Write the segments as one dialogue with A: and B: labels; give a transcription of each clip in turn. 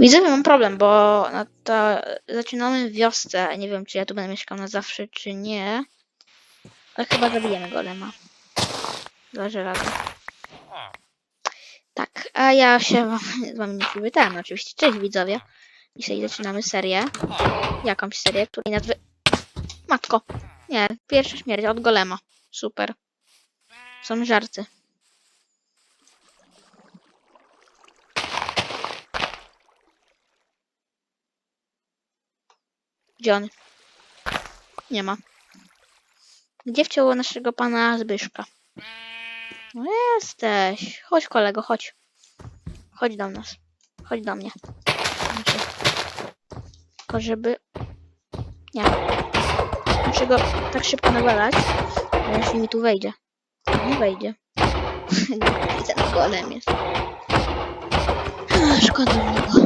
A: Widzowie, mam problem, bo no to zaczynamy wiosce. Nie wiem, czy ja tu będę mieszkał na zawsze, czy nie. Ale chyba zabijemy golema. Dla żelaza. Tak, a ja się wam, z wami nie przywitałem, oczywiście. Cześć widzowie. Dzisiaj zaczynamy serię. Jakąś serię, której nazwy... Matko. Nie, pierwsza śmierć od golema. Super. Są żarty. Gdzie on? Nie ma. Gdzie wciąło naszego pana Zbyszka? No jesteś. Chodź kolego, chodź. Chodź do nas. Chodź do mnie. Znaczy, Tylko żeby... Nie. Muszę go tak szybko nawalać, jeśli mi tu wejdzie. Nie wejdzie. Ten golem jest. Szkoda. Ale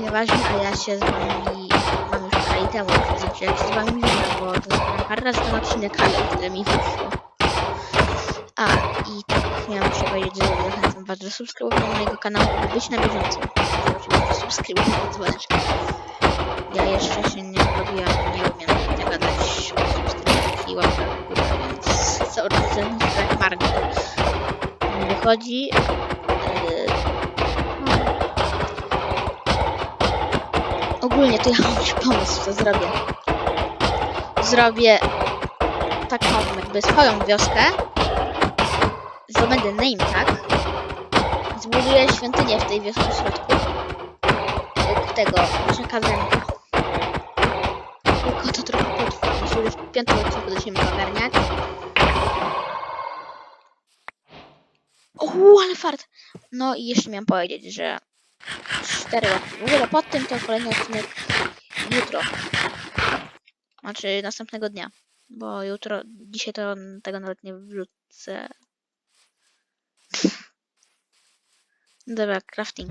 A: nieważne, a ja się z wami mam już parę temu powiedzieć, jak się z wami widzę, bo to zbieram parę razy ten odcinek, ale tyle mi wyszło. A, i tak miałam się powiedzieć, że zachęcam was do subskrybowania mojego kanału, by być na bieżąco. Oczywiście subskrybować dzwoneczkę. Ja jeszcze się nie robiłam, nie umiem tego dać subskrypcji i górę, więc czas ten tak marny mi wychodzi. Ogólnie to ja mam pomysł, co zrobię. Zrobię taką jakby swoją wioskę. Zdobędę name tag. Zbuduję świątynię w tej wiosce w środku. Y, Tego, że kazanka. Tylko to trochę potrwa. Muszę już w piątym odcinku zaczniemy ogarniać. O, ale fart! No i jeszcze miałem powiedzieć, że 4 łapki. W ogóle pod tym to kolejny odcinek jutro. Znaczy następnego dnia. Bo jutro, dzisiaj to tego nawet nie wrzucę. Dobra, crafting.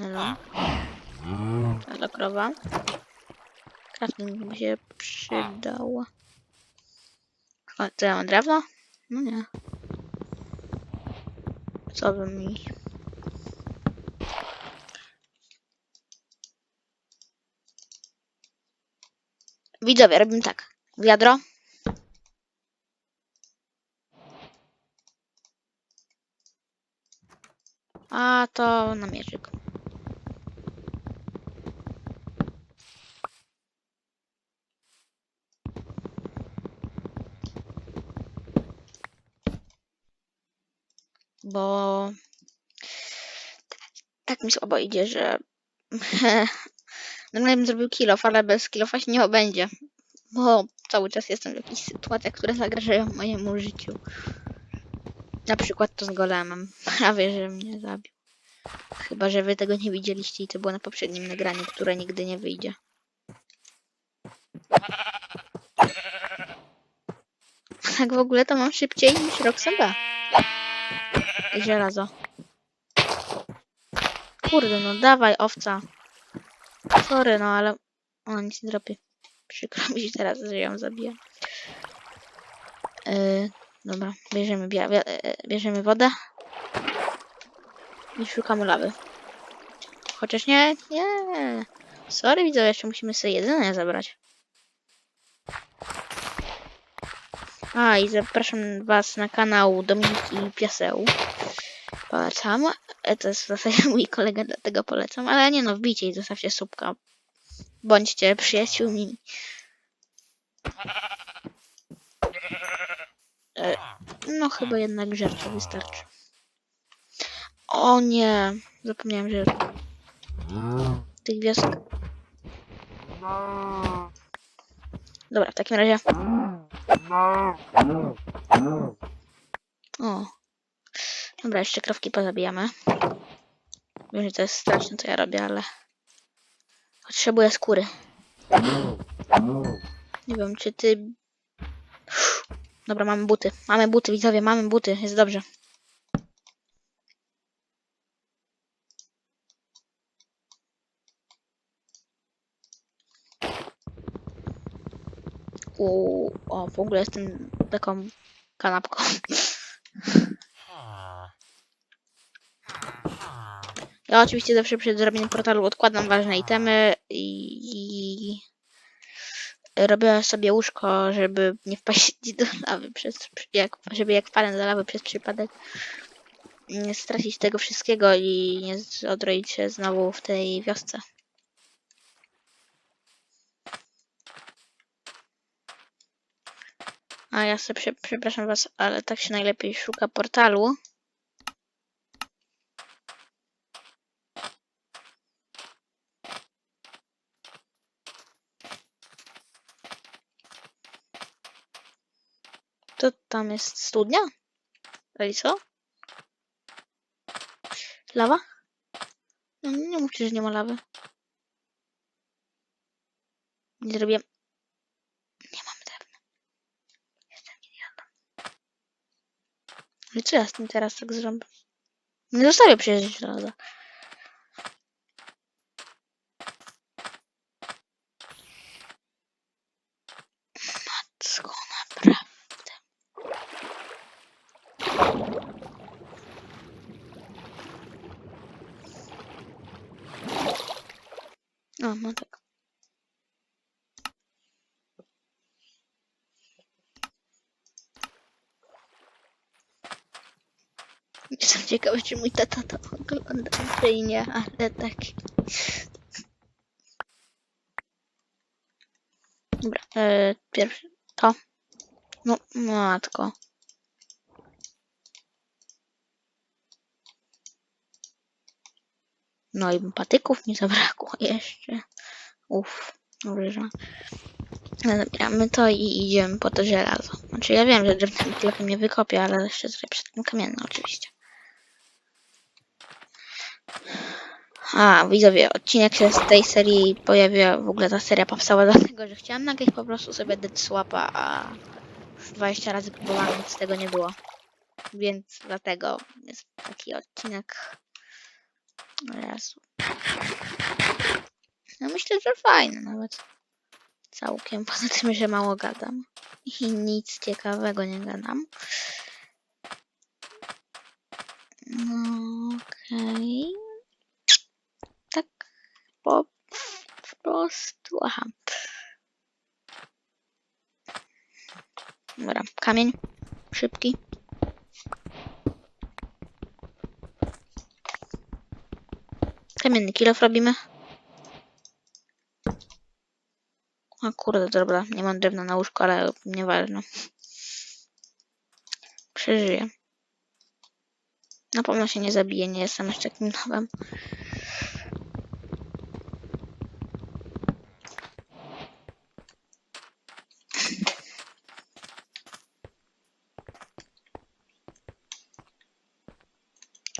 A: Hello. Hello, krowa. Crafting by się przydał. O, co ja mam drewno? No nie. Co by mi... Widzowie, robimy tak. Wiadro. A to na mierzyk. Bo tak mi słabo idzie, że normalnie bym zrobił kill off, ale bez kill offa się nie obędzie. Bo cały czas jestem w jakichś sytuacjach, które zagrażają mojemu życiu. Na przykład to z golemem. Prawie, że mnie zabił. Chyba, że wy tego nie widzieliście i to było na poprzednim nagraniu, które nigdy nie wyjdzie. Tak w ogóle to mam szybciej niż Roxana. I żelazo. Kurde, no dawaj, owca. Sorry, no ale ona nic nie zrobi. Przykro mi się teraz, że ją zabiję. Yy, dobra, bierzemy, bia bia e, bierzemy wodę. I szukamy lawy. Chociaż nie, nie. Sorry, widzowie, jeszcze musimy sobie jedzenie zabrać. A, i zapraszam was na kanał Dominiki Piaseł. Polecam. E, To jest w zasadzie mój kolega, dlatego polecam. Ale nie no, wbijcie i zostawcie subka. Bądźcie przyjaciółmi. E, No chyba jednak żarcia wystarczy. O nie, zapomniałem, że tych wiosk. Dobra, w takim razie. O. Dobra, jeszcze krowki pozabijamy. Wiem, że to jest straszne, co ja robię, ale... Potrzebuję skóry. Nie wiem, czy ty... Dobra, mamy buty. Mamy buty, widzowie, mamy buty. Jest dobrze. U, o, w ogóle jestem taką kanapką. Ja oczywiście zawsze przed zrobieniem portalu odkładam ważne itemy i, i robię sobie łóżko, żeby nie wpaść do lawy przez, jak, żeby jak wpadnę do lawy przez przypadek nie stracić tego wszystkiego i nie odroić się znowu w tej wiosce. A ja sobie prze, przepraszam was, ale tak się najlepiej szuka portalu. To tam jest studnia? Eli co? Lawa? No nie mówcie, że nie ma lawy. Nie zrobiłem. Nie mam drewna. Jestem idiotą. No i co ja z tym teraz tak zrobię? Nie zostawię przecież żelaza. Matko, naprawdę. O, no tak. Jestem ciekawy, czy mój tata to ogląda, czy nie, ale tak. Dobra, e, pierwszy to. No, matko. No i patyków mi zabrakło jeszcze. Uff, dobrze. No zabieramy to i idziemy po to żelazo. Znaczy ja wiem, że drewnianym klepem nie wykopię, ale jeszcze zrobię przed tym kamienny oczywiście. A, widzowie, odcinek się z tej serii pojawia, w ogóle ta seria powstała dlatego, że chciałam nagrać po prostu sobie Dead Swapa, a już 20 razy próbowałam, nic z tego nie było. Więc dlatego jest taki odcinek. Jezu. No myślę, że fajny nawet. Całkiem, poza tym, że mało gadam. I nic ciekawego nie gadam. No okej. Tak po prostu. Aha. Dobra, kamień. Szybki. Kamienny kilof robimy. O kurde, dobra, nie mam drewna na łóżku, ale nieważne. Przeżyję. Na pewno się nie zabiję, nie jestem jeszcze takim nowym.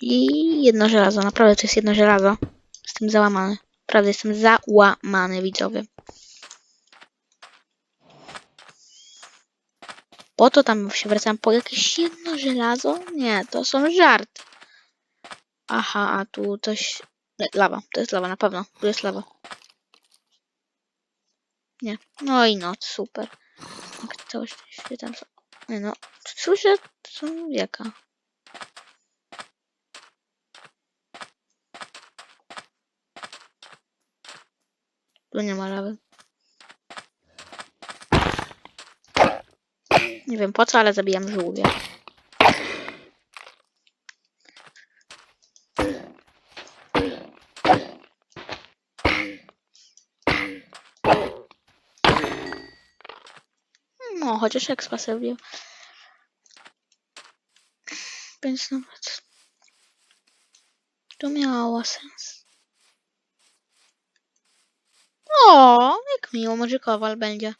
A: I jedno żelazo, naprawdę to jest jedno żelazo. Jestem załamany. Naprawdę jestem załamany, widzowie. Po to tam się wracam po jakieś jedno żelazo? Nie, to są żarty. Aha, a tu coś... Lawa, to jest lawa, na pewno. Tu jest lawa. Nie. No i no, super. Się tam... Nie no, słyszę, to są wieka. Tu nie ma lawy. Nie wiem po co, ale zabijam żółwie. No, chociaż ekspa sobie. Więc nawet to miało sens. O, jak miło, może kowal będzie.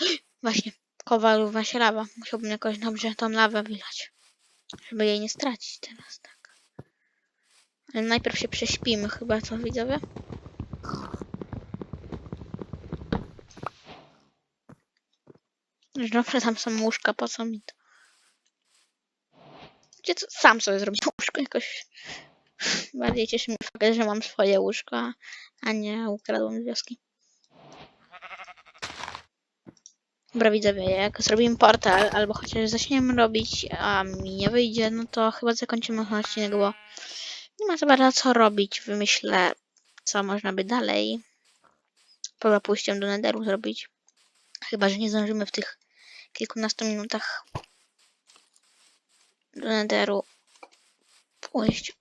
A: Właśnie, kowal równa się lawa. Musiałbym jakoś dobrze tą lawę wylać. Żeby jej nie stracić teraz, tak. Ale najpierw się prześpimy chyba, co widzowie? Dobrze, tam są łóżka, po co mi to? Gdzie co? Sam sobie zrobię łóżko jakoś. Bardziej cieszy mnie fakt, że mam swoje łóżko, a- nie ukradłem z wioski. Dobra widzowie, jak zrobimy portal, albo chociaż zaczniemy robić, a mi nie wyjdzie, no to chyba zakończymy ten odcinek, bo Nie ma za bardzo co robić. Wymyślę, co można by dalej poza pójściem do Netheru zrobić. Chyba, że nie zdążymy w tych kilkunastu minutach do Netheru pójść.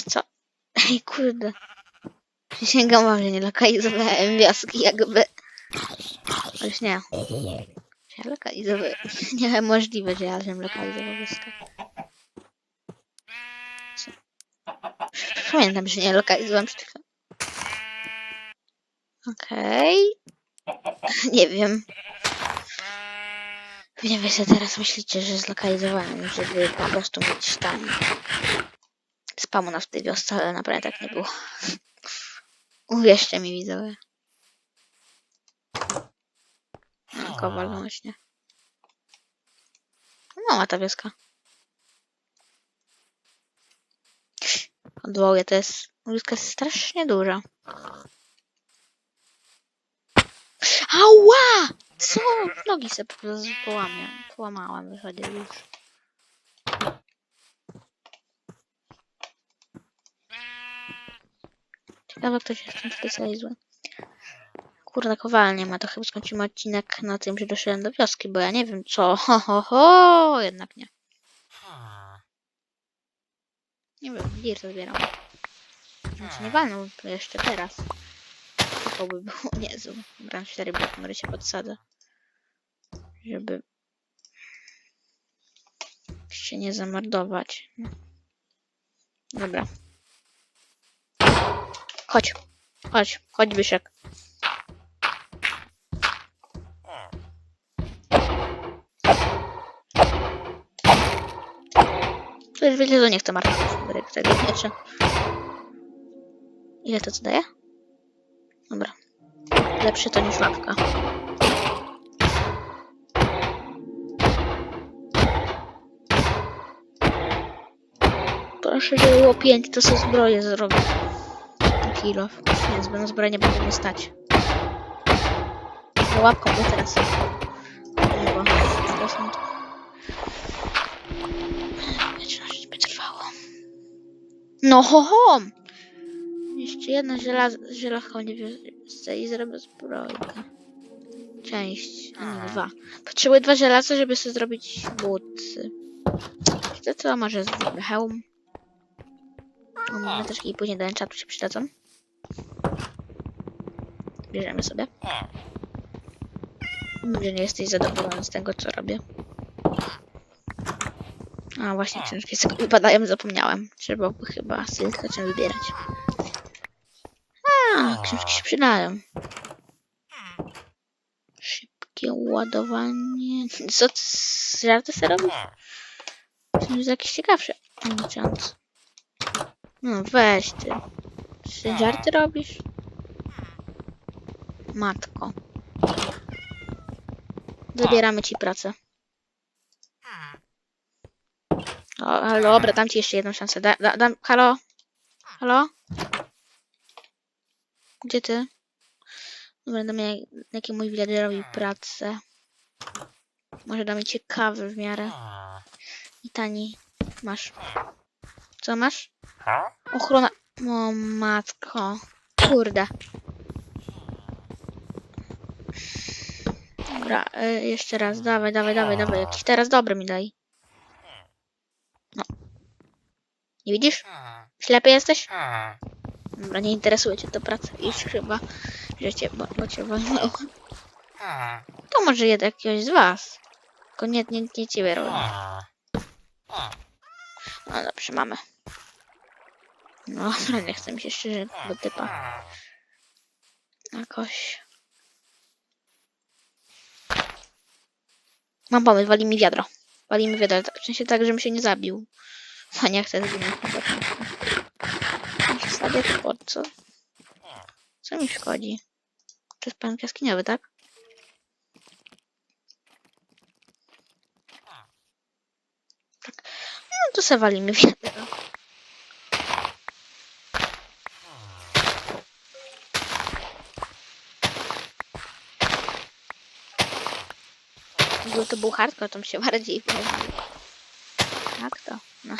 A: Co? Ej, kurde. Przysięgam wam, że nie lokalizowałem wioski, jakby. Już nie. Ja lokalizowałem? Nie, możliwe, że ja żem lokalizował wioskę. Co? Pamiętam, że nie lokalizowałem chwilą. Okej. Nie wiem. Nie wy sobie teraz myślicie, że zlokalizowałem, żeby po prostu mieć tam spamu nas w tej wiosce, ale naprawdę tak nie było. Uwierzcie mi, widzowie. No, kowal właśnie. Mała ta wioska. Odwołuję, to jest... Wioska jest strasznie duża. Ała! Co? Nogi sobie po prostu połamię. Połamałam, wychodzi już. Ciekawe, kto się w tym specjalizuje. Kurde, kowalnie ma, to chyba skończymy odcinek na tym, że doszedłem do wioski, bo ja nie wiem co. Ho, ho, ho, jednak nie. Nie wiem, dir to zbieram. Znaczy nie walną jeszcze teraz. To by było niezłe. Gram 4 blok, może się podsadzę. Żeby się nie zamordować. Dobra. Chodź. Chodź, chodź. To już wiecie, że nie chcę marnować tego miecza. Ile to co daje? Dobra. Lepsze to niż łapka. Proszę, żeby było 5, to sobie zbroję zrobię. Kilo. Więc będą zbroje nie będzie mnie stać. No łapką, bo teraz. Chyba. Teraz mam to. Wieczność by trwało. No ho, ho! Jeszcze jedno żelaz żelazo nie wiosce i zrobię zbrojkę. Część, a nie dwa. Potrzebuję dwa żelaza, żeby sobie zrobić buty. To co, może zrobimy hełm? O, Mamy też i później do enchatu się przydadzą. Bierzemy sobie. Wiem, że nie jesteś zadowolony z tego, co robię. A właśnie książki sobie wypadają, zapomniałem. Trzeba by chyba sobie zacząć wybierać. A, książki się przydają. Szybkie ładowanie. Co ty z- żarty sobie robisz? To jest jakieś ciekawsze. Enchant. No weź ty. Czy ty żarty robisz? Matko. Zabieramy ci pracę. O, ale dobra, dam ci jeszcze jedną szansę. Da, da, dam, halo? Halo? Gdzie ty? Dobra, dam jak, jakie mój villagerowi pracę. Może damy ciekawy w miarę. I tani. Masz. Co masz? Ochrona. O matko. Kurde. Dobra, y, jeszcze raz. Dawaj, dawaj, dawaj, dawaj. Jakiś teraz dobry mi daj. No. Nie widzisz? Ślepy jesteś? Dobra, nie interesuje cię to praca. Już chyba, że cię, bo, bo cię walnęło. To może jednak jakiegoś z was. Tylko nie, nie, nie ciebie robię. No dobrze, mamy. No nie chcę mi się szczerze tego typa. Jakoś. Mam pomysł, wali mi wiadro. Wali mi wiadro, w sensie tak, żebym się nie zabił. A nie chcę zginąć. Wstawię pod co? Co mi szkodzi? To jest pan jaskiniowy, tak? Tak. No to se walimy wiadro. To był hardcore, to się bardziej. Jak to? No.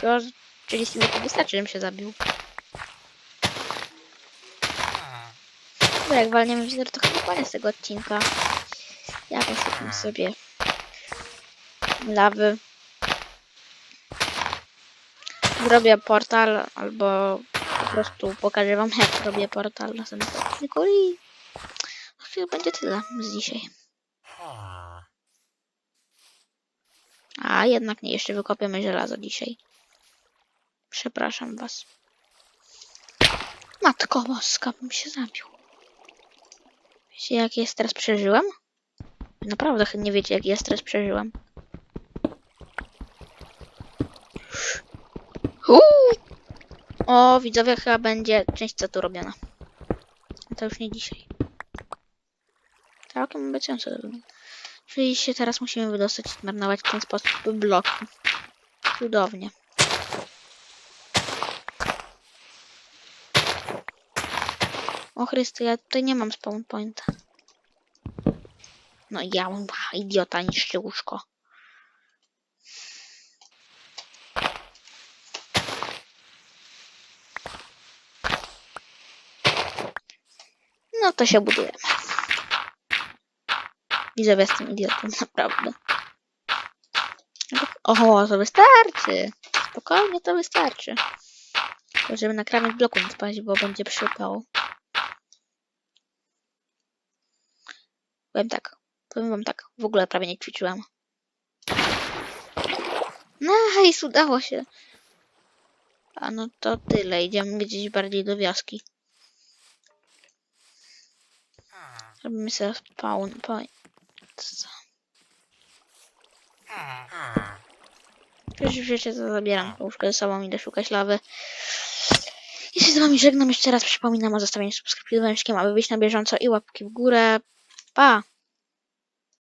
A: To 30 minut wystarczy, żebym się zabił. Dobra, jak walniemy wizor, to chyba koniec tego odcinka. Ja poszukam sobie lawy. Zrobię portal, albo po prostu pokażę wam, jak robię portal na następnym odcinku i chyba będzie tyle z dzisiaj. Jednak nie, jeszcze wykopiemy żelazo dzisiaj. Przepraszam was. Matko boska, bym się zabił. Wiecie, jaki ja stres przeżyłem? Naprawdę nie wiecie, jaki ja stres przeżyłem. Uuu! O, widzowie, chyba będzie część co tu robiona. To już nie dzisiaj. Całkiem obiecująco to wygląda. Czyli się teraz musimy wydostać i zmarnować w ten sposób bloki. Cudownie. O Chryste, ja tutaj nie mam spawn pointa. No ja, idiota, niszczy łóżko. No to się budujemy. Widzowie, jestem idiotą, naprawdę. Oho, to wystarczy. Spokojnie, to wystarczy. Żeby na krawędź bloku nie spaść, bo będzie przypał. Powiem tak, powiem wam tak, w ogóle prawie nie ćwiczyłam. Nice, udało się. A no to tyle, idziemy gdzieś bardziej do wioski. Robimy sobie spawn point. Przecież już wiecie, co zabieram łóżkę ze sobą, idę szukać lawy. Się z wami żegnam, jeszcze raz przypominam o zostawieniu subskrypcji z aby być na bieżąco i łapki w górę. Pa!